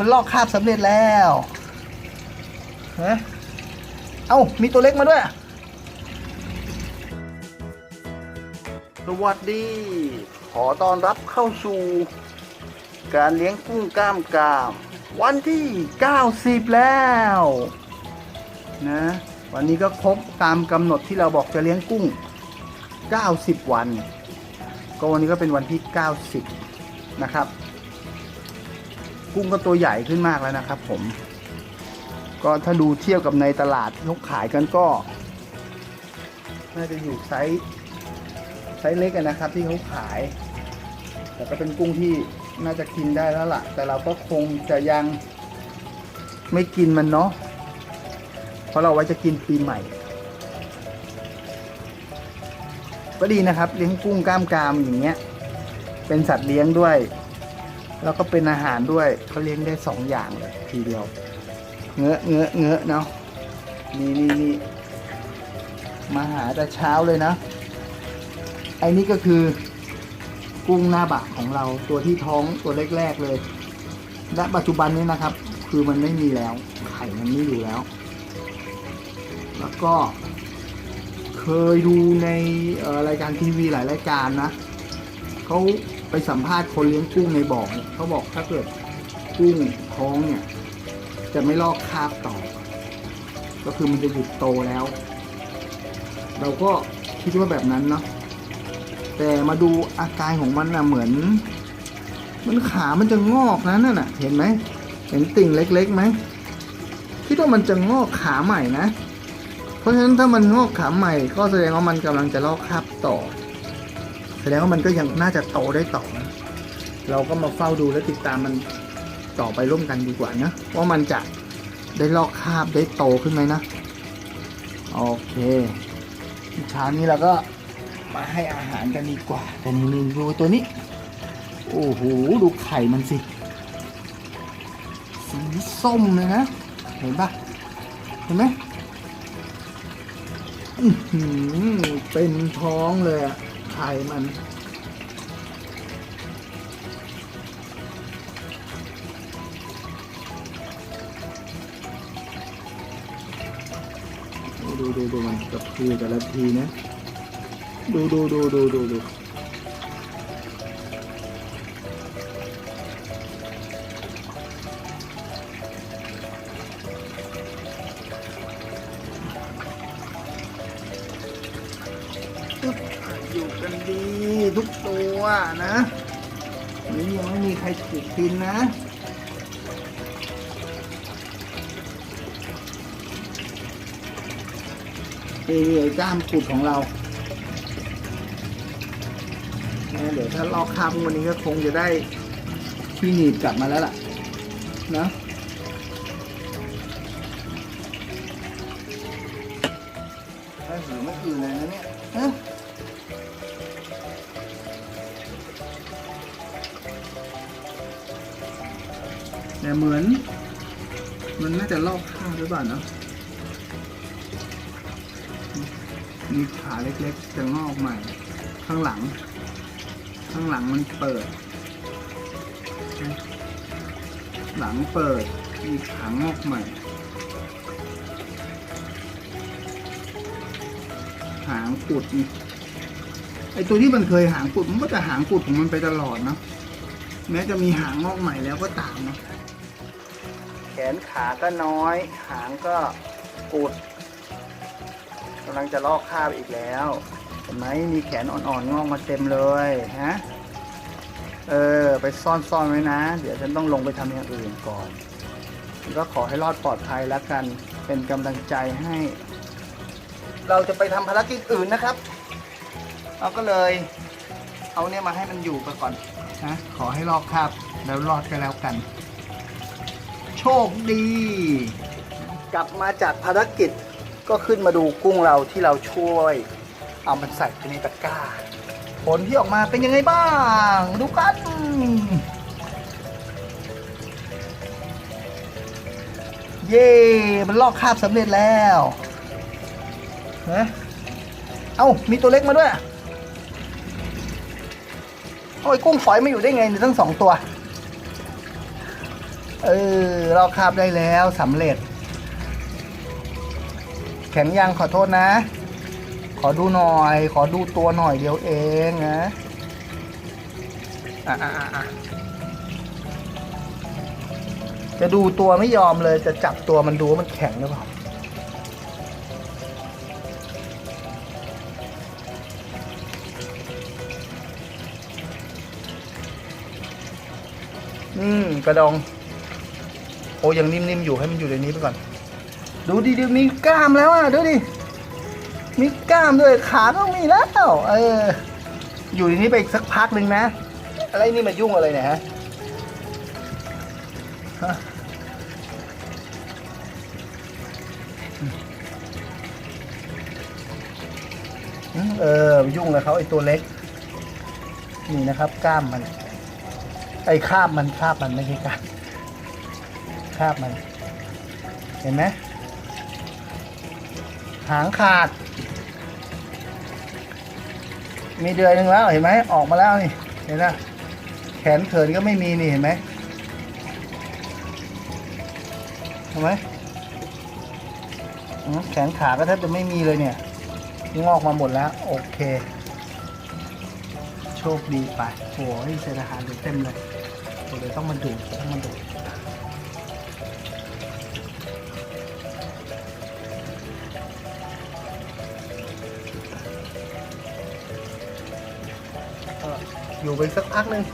มันลอกคราบสำเร็จแล้วฮะเอ้ามีตัวเล็กมาด้วย สวัสดี ขอต้อนรับเข้าสู่ การเลี้ยงกุ้งกล้ามกาม วันที่ 90 แล้ว นะ วันนี้ก็ครบตามกำหนดที่เราบอกจะเลี้ยงกุ้ง 90 วัน ก็วันนี้ก็เป็นวันที่ 90 นะครับ กุ้งก็ตัวใหญ่ขึ้นมากแล้วนะครับ ผม ก็ถ้าดูเทียบกับในตลาดที่เขายกันก็น่าจะอยู่ไซส์ไซส์เล็กอะนะครับ ที่เขาขาย แต่ก็เป็นกุ้งที่น่าจะกินได้แล้วล่ะ แต่เราก็คงจะยังไม่กินมันเนาะเพราะเราไว้จะกินปีใหม่ ก็ดีนะครับ เลี้ยงกุ้งกล้ามกรามอย่างเงี้ย เป็นสัตว์เลี้ยงด้วย แล้วก็เป็นอาหารด้วยเขาเลี้ยงได้สองอย่างเลยทีเดียว เงอะเงอะเงอะเนาะนี่นี่นี่มาหาแต่เช้าเลยนะไอ้นี่ก็คือกุ้งหน้าบะของเราตัวที่ท้องตัวแรกๆเลย และปัจจุบันนี้นะครับ คือมันไม่มีแล้ว ไข่มันไม่อยู่แล้ว แล้วก็ เคยดูในรายการทีวีหลายรายการนะเขา ไปสัมภาษณ์คนเลี้ยงกุ้งในบ่อเนี่ยเขาบอกถ้าเกิดกุ้งท้องเนี่ย จะไม่ลอกคราบต่อ ก็คือมันจะหยุดโตแล้ว เราก็คิดว่าแบบนั้นเนาะแต่มาดูอาการของมันนะเหมือน มันขามันจะงอกนะนั่นน่ะ เห็นไหมเห็นติ่งเล็กๆไหมคิดว่ามันจะงอกขาใหม่นะ เพราะฉะนั้นถ้ามันงอกขาใหม่ ก็แสดงว่ามันกำลังจะลอกคราบต่อ แสดงว่ามันก็ยังน่าจะโตได้ต่อนะเราก็มาเฝ้าดูและติดตามมันต่อไปร่วมกันดีกว่านะว่ามันจะได้ลอกคราบได้โตขึ้นไหมนะโอเคเช้านี้เราก็มาให้อาหารกันดีกว่าแต่นี่นี่ดูตัวนี้ โอ้โหดูไข่มันสิ สีส้มเลยนะ เห็นปะเห็นไหมอื้อหือเต็มท้องเลยอะ ไข่มัน ดูดูดูมันกระพือแต่ละทีนะ ดูดูดูดูดูดู ดีทุกตัวนะนี่ยังไม่มีใครถูกกินนะนี่นี่ไอ้กล้ามกุดของเรานะเดี๋ยวถ้าลอกคราบวันนี้ก็คงจะได้ที่หนีบกลับมาแล้วล่ะนะถ้าหิวไม่อื่นเลยนะเนี่ยฮะ แต่เหมือน มันน่าจะลอกข้าวหรือเปล่าเนาะมีขาเล็กๆจะงอกใหม่ ข้างหลัง ข้างหลังมันเปิด หลังเปิด มีขางอกใหม่ หางปุดนี่ ไอตัวที่มันเคยหางปุดมันก็จะหางปุดของมันไปตลอดเนาะแม้จะมีหางงอกใหม่แล้วก็ตามเนาะแขนขาก็น้อย หางก็ปุดกำลังจะลอกคราบอีกแล้วเห็นไหมมีแขนอ่อนๆงอกมาเต็มเลยฮะเออ ไปซ่อนๆไว้นะ เดี๋ยวฉันต้องลงไปทำอย่างอื่นก่อน ก็ขอให้รอดปลอดภัยแล้วกัน เป็นกำลังใจให้ เราจะไปทำภารกิจอื่นนะครับ เราก็เลยเอาเนี่ยมาให้มันอยู่ไปก่อนนะขอให้รอดคราบแล้วรอดกันแล้วกัน โชคดี กลับมาจากภารกิจก็ขึ้นมาดูกุ้งเราที่เราช่วย เอามันใส่ไปในตะกร้า ผลที่ออกมาเป็นยังไงบ้าง ดูกันเย่มันลอกคราบสำเร็จแล้วฮะเอ้า มีตัวเล็กมาด้วย โอ้ยกุ้งฝอยไมาอยู่ได้ไงเนี่ยทั้งสองตัว เออลอกคาบได้แล้วสำเร็จ แข็งยังขอโทษนะ ขอดูหน่อย ขอดูตัวหน่อยเดียวเองนะอะอะอะอะจะดูตัวไม่ยอมเลยจะจับตัวมันดูว่ามันแข็งหรือเปล่า อืมกระดอง โอ้ยังนิ่มๆอยู่ให้มันอยู่ในนี้ไปก่อน ดูดิดิมีกล้ามแล้วอะดูดิมีกล้ามด้วยขาก็มีแล้วเออ อยู่ในนี้ไปอีกสักพักหนึ่งนะ อะไรนี่มายุ่งอะไรเนี่ยฮะฮะอืมเออยุ่งกับเขาไอ้ตัวเล็ก นี่นะครับ กล้ามมัน ไอ้คาบมันคาบมันไม่ใช่กล้ามคาบมัน เห็นไหมหางขาด มีเดือนหนึ่งแล้วเห็นไหมออกมาแล้วนี่ เห็นไหมแขนเขินก็ไม่มีนี่เห็นไหมเห็นไหมแขนขาก็แทบจะไม่มีเลยเนี่ย งอกมาหมดแล้ว โอเค โชคดีไปโอ้ยเศษอาหารเต็มเลย เดี๋ยวต้องมาดูดต้องมาดูดเอออยู่ไปสักพักหนึ่ง